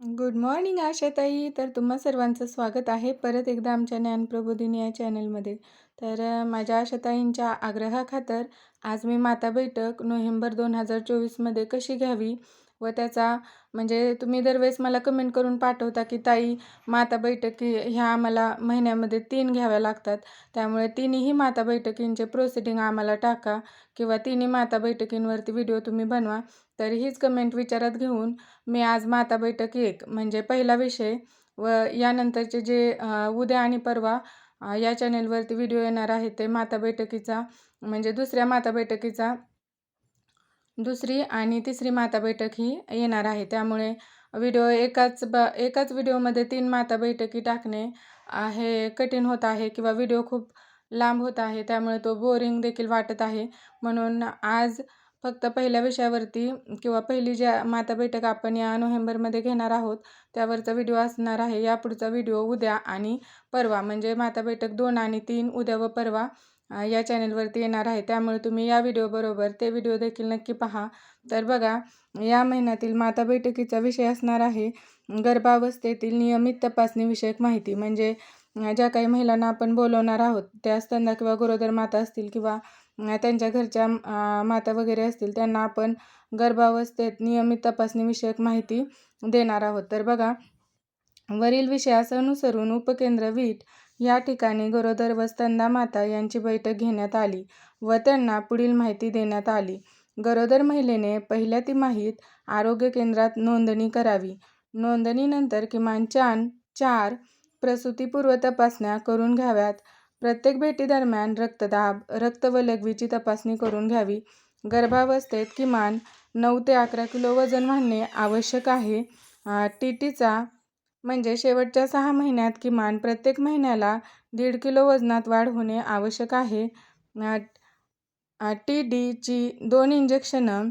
Good morning आशाताई. तर तुम्हा सर्वांचं स्वागत आहे परत एकदा आमच्या ज्ञानप्रबोधिनी या चॅनलमध्ये. तर माझ्या आशाताईंच्या आग्रहाखातर आज मी माता बैठक नोव्हेंबर दोन हजार चोवीसमध्ये कशी घ्यावी? व त्याचा म्हणजे तुम्ही दरवेळेस मला कमेंट करून पाठवता की ताई माता बैठकी ह्या आम्हाला महिन्यामध्ये तीन घ्याव्या लागतात. त्यामुळे तिन्ही माता बैठकींचे प्रोसिडिंग आम्हाला टाका किंवा तिन्ही माता बैठकींवरती व्हिडिओ तुम्ही बनवा. तर हीच कमेंट विचारात घेऊन मी आज माता बैठकी एक म्हणजे पहिला विषय व यानंतरचे जे उद्या आणि परवा या चॅनेलवरती व्हिडिओ येणार आहे ते माता बैठकीचा म्हणजे दुसऱ्या माता बैठकीचा दुसरी आणि तिसरी माता बैठक ही येणार आहे. त्यामुळे व्हिडिओ एकाच ब एकाच व्हिडिओमध्ये तीन माता बैठकी टाकणे हे कठीण होत आहे किंवा व्हिडिओ खूप लांब होत आहे. त्यामुळे तो बोरिंग देखील वाटत आहे. म्हणून आज फक्त पहिल्या विषयावरती किंवा पहिली ज्या माता बैठक आपण या नोव्हेंबरमध्ये घेणार आहोत त्यावरचा व्हिडिओ असणार आहे. यापुढचा व्हिडिओ उद्या आणि परवा. म्हणजे माता बैठक दोन आणि तीन उद्या व परवा. या चॅनेलवरती येणार आहे. त्यामुळे तुम्ही या व्हिडिओबरोबर ते व्हिडिओ देखील नक्की पहा. तर बघा या महिन्यातील माता बैठकीचा विषय असणार आहे. गर्भावस्थेतील नियमित तपासणीविषयक माहिती. म्हणजे ज्या काही महिलांना आपण बोलवणार आहोत त्या स्तंदा किंवा गरोदर माता असतील किंवा त्यांच्या घरच्या माता वगैरे असतील त्यांना आपण गर्भावस्थेत नियमित तपासणीविषयक माहिती देणार आहोत. तर बघा वरील विषयास अनुसरून उपकेंद्र वीट या ठिकाणी गरोदर व स्तंदा माता यांची बैठक घेण्यात आली व त्यांना पुढील माहिती देण्यात आली. गरोदर महिलेने पहिल्या तिमाहीत आरोग्य केंद्रात नोंदणी करावी. नोंदणीनंतर किमान चार चार प्रसूतीपूर्व तपासण्या करून घ्याव्यात. प्रत्येक भेटीदरम्यान रक्तदाब रक्त व लघवीची तपासणी करून घ्यावी. गर्भावस्थेत किमान नऊ ते अकरा किलो वजन वाढणे आवश्यक आहे. टी टीचा म्हणजे शेवटच्या सहा महिन्यात किमान प्रत्येक महिन्याला दीड किलो वजनात वाढ होणे आवश्यक आहे. टी डीची दोन इंजेक्शनं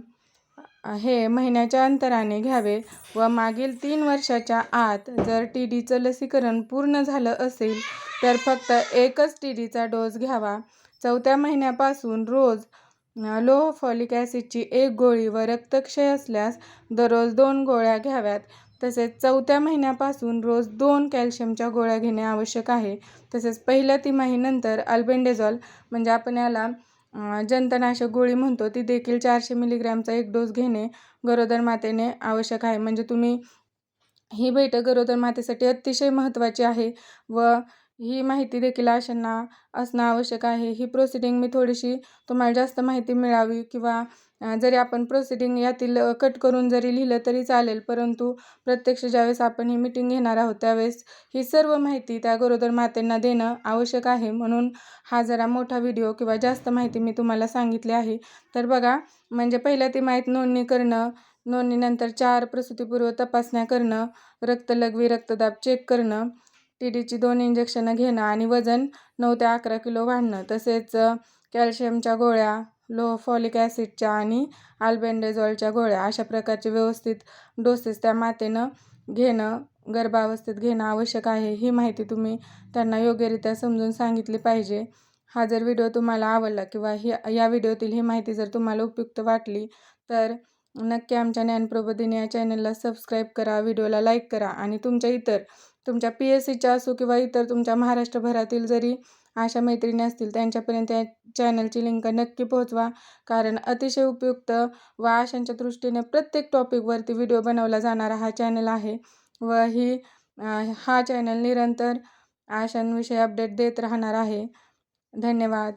हे महिन्याच्या अंतराने घ्यावे व मागील तीन वर्षाच्या आत जर टी डीचं लसीकरण पूर्ण झालं असेल तर फक्त एकच टी डीचा डोस घ्यावा. चौथ्या महिन्यापासून रोज लो फॉलिक ॲसिडची एक गोळी व रक्तक्षय असल्यास दररोज दोन गोळ्या घ्याव्यात. तसेच चौथ्या महिन्यापासून रोज दोन कॅल्शियमच्या गोळ्या घेणे आवश्यक आहे. तसेच पहिल्या तिमाहीनंतर अल्बेंडेझॉल म्हणजे आपण याला जंतनाशक गोळी म्हणतो ती देखील चारशे मिलीग्रॅमचा एक डोस घेणे गरोदर मातेने आवश्यक आहे. म्हणजे तुम्ही ही बैठक गरोदर मातेसाठी अतिशय महत्त्वाची आहे व ही माहिती देखील अशांना असणं आवश्यक आहे. ही प्रोसिडिंग मी थोडीशी तुम्हाला जास्त माहिती मिळावी किंवा जरी आपण प्रोसिडिंग यातील कट करून जरी लिहिलं तरी चालेल परंतु प्रत्यक्ष ज्यावेळेस आपण ही मीटिंग घेणार आहोत त्यावेळेस ही सर्व माहिती त्या गरोदर मातेंना देणं आवश्यक आहे. म्हणून हा जरा मोठा व्हिडिओ किंवा जास्त माहिती मी तुम्हाला सांगितली आहे. तर बघा म्हणजे पहिल्या ती माहीत नोंदणी करणं नोंदणीनंतर चार प्रसूतीपूर्व तपासण्या करणं रक्तलघवी रक्तदाब चेक करणं टी डीची दोन इंजेक्शनं घेणं आणि वजन नऊ ते अकरा किलो वाढणं. तसेच कॅल्शियमच्या गोळ्या लो फॉलिक ॲसिडच्या आणि आल्बेंडेझॉलच्या गोळ्या अशा प्रकारचे व्यवस्थित डोसेस त्या मातेनं घेणं गर्भावस्थेत घेणं आवश्यक आहे. ही माहिती तुम्ही त्यांना योग्यरित्या समजून सांगितली पाहिजे. हा जर व्हिडिओ तुम्हाला आवडला किंवा ही या व्हिडिओतील ही माहिती जर तुम्हाला उपयुक्त वाटली तर नक्की आमच्या ज्ञानप्रबोधिनी या चॅनलला सबस्क्राईब करा व्हिडिओला लाईक करा आणि तुमच्या इतर तुमच्या पी एस सीच्या असो किंवा इतर तुमच्या महाराष्ट्रभरातील जरी अशा मैत्रिणी असतील त्यांच्यापर्यंत या चॅनलची लिंक नक्की पोहोचवा. कारण अतिशय उपयुक्त व आशांच्या दृष्टीने प्रत्येक टॉपिकवरती व्हिडिओ बनवला जाणारा हा चॅनल आहे व ही हा चॅनल निरंतर आशांविषयी अपडेट देत राहणार आहे. धन्यवाद.